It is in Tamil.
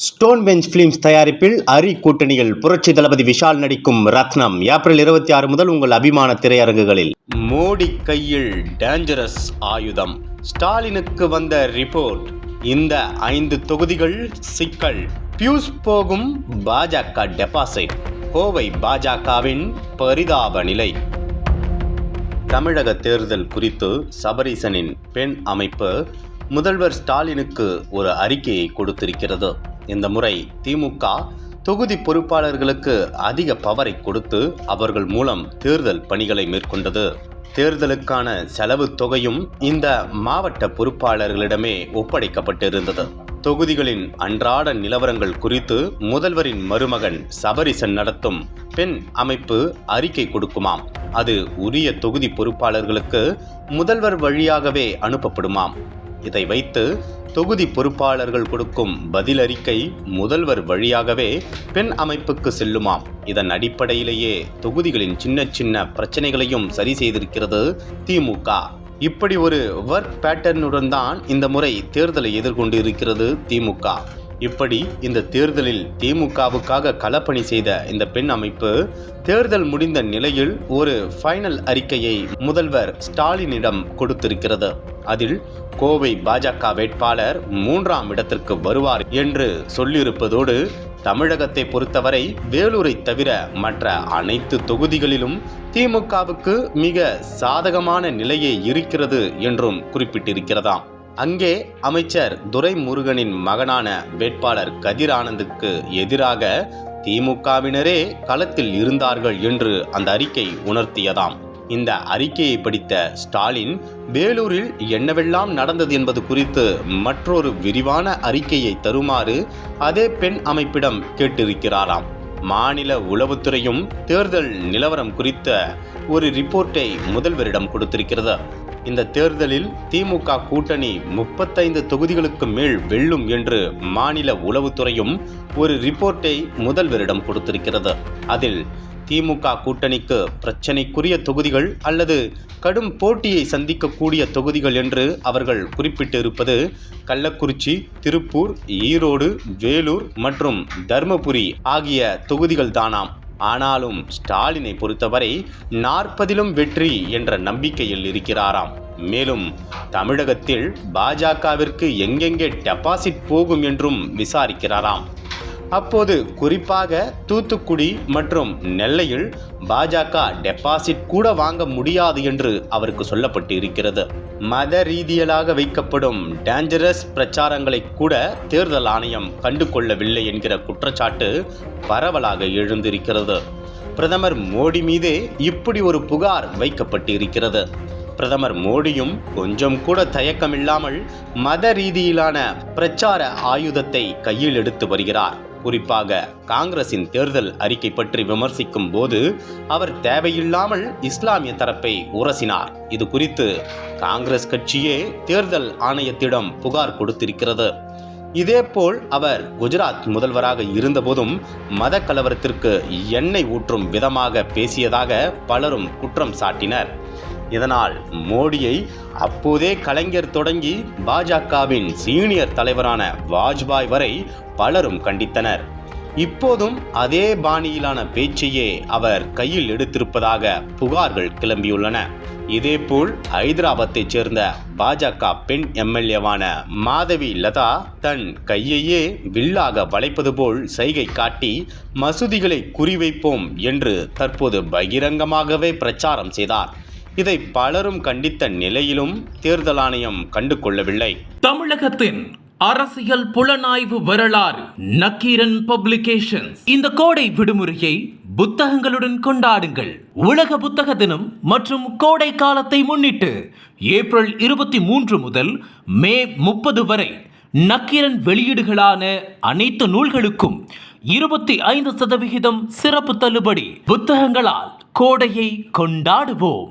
ஸ்டோன் பெஞ்ச் பிலிம்ஸ் தயாரிப்பில் அரி கூட்டணியில் புரட்சி தளபதி விஷால் நடிக்கும் ரத்னம். ஏப்ரல் இருபத்தி ஆறு முதல் உங்கள் அபிமான திரையரங்குகளில். மோடி கையில் டேஞ்சரஸ் ஆயுதம். ஸ்டாலினுக்கு வந்த ரிப்போர்ட் இந்த ஐந்து தொகுதிகள் சிக்கல். பியூஸ் போகும் பாஜக டெபாசிட் கோவை பாஜகவின் பரிதாப நிலை. தமிழக தேர்தல் குறித்து சபரீசனின் பெண் அமைப்பு. முதல்வர் ஸ்டாலினுக்கு ஒரு அறிக்கையை கொடுத்திருக்கிறது. இந்த முறை திமுக தொகுதி பொறுப்பாளர்களுக்கு அதிக பவரை கொடுத்து அவர்கள் மூலம் தேர்தல் பணிகளை மேற்கொண்டது. தேர்தலுக்கான செலவு தொகையும் இந்த மாவட்ட பொறுப்பாளர்களிடமே ஒப்படைக்கப்பட்டிருந்தது. தொகுதிகளின் அன்றாட நிலவரங்கள் குறித்து முதல்வரின் மருமகன் சபரிசன் நடத்தும் பெண் அமைப்பு அறிக்கை கொடுக்குமாம். அது உரிய தொகுதி பொறுப்பாளர்களுக்கு முதல்வர் வழியாகவே அனுப்பப்படுமாம். இதை வைத்து தொகுதி பொறுப்பாளர்கள் கொடுக்கும் பதில் அறிக்கை முதல்வர் வழியாகவே பெண் அமைப்புக்கு செல்லுமாம். இதன் அடிப்படையிலேயே தொகுதிகளின் சின்ன சின்ன பிரச்சனைகளையும் சரி செய்திருக்கிறது திமுக இப்படி ஒரு ஒர்க் பேட்டர்னுடன் தான் இந்த முறை தேர்தலை எதிர்கொண்டு இருக்கிறது திமுக இப்படி இந்த தேர்தலில் திமுகவுக்காக களப்பணி செய்த இந்த பெண் அமைப்பு தேர்தல் முடிந்த நிலையில் ஒரு ஃபைனல் அறிக்கையை முதல்வர் ஸ்டாலினிடம் கொடுத்திருக்கிறது. அதில் கோவை பாஜக வேட்பாளர் மூன்றாம் இடத்திற்கு வருவார் என்று சொல்லியிருப்பதோடு தமிழகத்தை பொறுத்தவரை வேலூரை தவிர மற்ற அனைத்து தொகுதிகளிலும் திமுகவுக்கு மிக சாதகமான நிலையே இருக்கிறது என்றும் குறிப்பிட்டிருக்கிறதாம். அங்கே அமைச்சர் துரைமுருகனின் மகனான வேட்பாளர் கதிர் ஆனந்துக்கு எதிராக திமுகவினரே களத்தில் இருந்தார்கள் என்று அந்த அறிக்கை உணர்த்தியதாம். இந்த அறிக்கையை படித்த ஸ்டாலின் வேலூரில் என்னவெல்லாம் நடந்தது என்பது குறித்து மற்றொரு விரிவான அறிக்கையை தருமாறு அதே பெண் அமைப்பிடம் கேட்டிருக்கிறாராம். மாநில உளவுத்துறையும் தேர்தல் நிலவரம் குறித்த ஒரு ரிப்போர்ட்டை முதல்வரிடம் கொடுத்திருக்கிறது. இந்த தேர்தலில் திமுக கூட்டணி முப்பத்தைந்து தொகுதிகளுக்கு மேல் வெல்லும் என்று மாநில உளவுத்துறையும் ஒரு ரிப்போர்ட்டை முதல்வரிடம் கொடுத்திருக்கிறது. அதில் திமுக கூட்டணிக்கு பிரச்சனைக்குரிய தொகுதிகள் அல்லது கடும் போட்டியை சந்திக்கக்கூடிய தொகுதிகள் என்று அவர்கள் குறிப்பிட்டிருப்பது கள்ளக்குறிச்சி திருப்பூர் ஈரோடு வேலூர் மற்றும் தர்மபுரி ஆகிய தொகுதிகள் தானாம். ஆனாலும் ஸ்டாலினை பொறுத்தவரை நாற்பதிலும் வெற்றி என்ற நம்பிக்கையில் இருக்கிறாராம். மேலும் தமிழகத்தில் பாஜகவிற்கு எங்கெங்கே டெபாசிட் போகும் என்றும் விசாரிக்கிறாராம். அப்போது குறிப்பாக தூத்துக்குடி மற்றும் நெல்லையில் பாஜக டெபாசிட் கூட வாங்க முடியாது என்று அவருக்கு சொல்லப்பட்டு இருக்கிறது மத ரீதியிலாக வைக்கப்படும் டேஞ்சரஸ் பிரச்சாரங்களை கூட தேர்தல் ஆணையம் கண்டு கொள்ளவில்லை என்கிற குற்றச்சாட்டு பரவலாக எழுந்திருக்கிறது. பிரதமர் மோடி மீதே இப்படி ஒரு புகார் வைக்கப்பட்டு இருக்கிறது பிரதமர் மோடியும் கொஞ்சம் கூட தயக்கமில்லாமல் மத ரீதியிலான பிரச்சார ஆயுதத்தை கையில் எடுத்து வருகிறார். குறிப்பாக காங்கிரசின் தேர்தல் அறிக்கை பற்றி விமர்சிக்கும் போது அவர் தேவையில்லாமல் இஸ்லாமிய தரப்பை உரசினார். இது குறித்து காங்கிரஸ் கட்சியே தேர்தல் ஆணையத்திடம் புகார் கொடுத்திருக்கிறது. இதேபோல் அவர் குஜராத் முதல்வராக இருந்தபோதும் மத கலவரத்திற்கு எண்ணெய் ஊற்றும் விதமாக பேசியதாக பலரும் குற்றம் சாட்டினர். இதனால் மோடியை அப்போதே கலைஞர் தொடங்கி பாஜகவின் சீனியர் தலைவரான வாஜ்பாய் வரை பலரும் கண்டித்தனர். இப்போதும் அதே பாணியிலான பேச்சையே அவர் கையில் எடுத்திருப்பதாக புகார்கள் கிளம்பியுள்ளன. இதேபோல் ஹைதராபாத்தைச் சேர்ந்த பாஜக பெண் எம்எல்ஏவான மாதவி லதா தன் கையையே வில்லாக வளைப்பது போல் சைகை காட்டி மசூதிகளை குறிவைப்போம் என்று தற்போது பகிரங்கமாகவே பிரச்சாரம் செய்தார். இதை பலரும் கண்டித்த நிலையிலும் தேர்தல் ஆணையம் கண்டு கொள்ளவில்லை தமிழகத்தின் அரசியல் புலனாய்வு வரலாறு நக்கீரன் பப்ளிகேஷன்ஸ். இந்த கோடை விடுமுறையை புத்தகங்களுடன் கொண்டாடுங்கள். உலக புத்தக தினம் மற்றும் கோடை காலத்தை முன்னிட்டு ஏப்ரல் இருபத்தி மூன்று முதல் மே முப்பது வரை நக்கீரன் வெளியீடுகளான அனைத்து நூல்களுக்கும் இருபத்தி ஐந்து சதவிகிதம் சிறப்பு தள்ளுபடி புத்தகங்களால் கோடையை கொண்டாடுவோம்.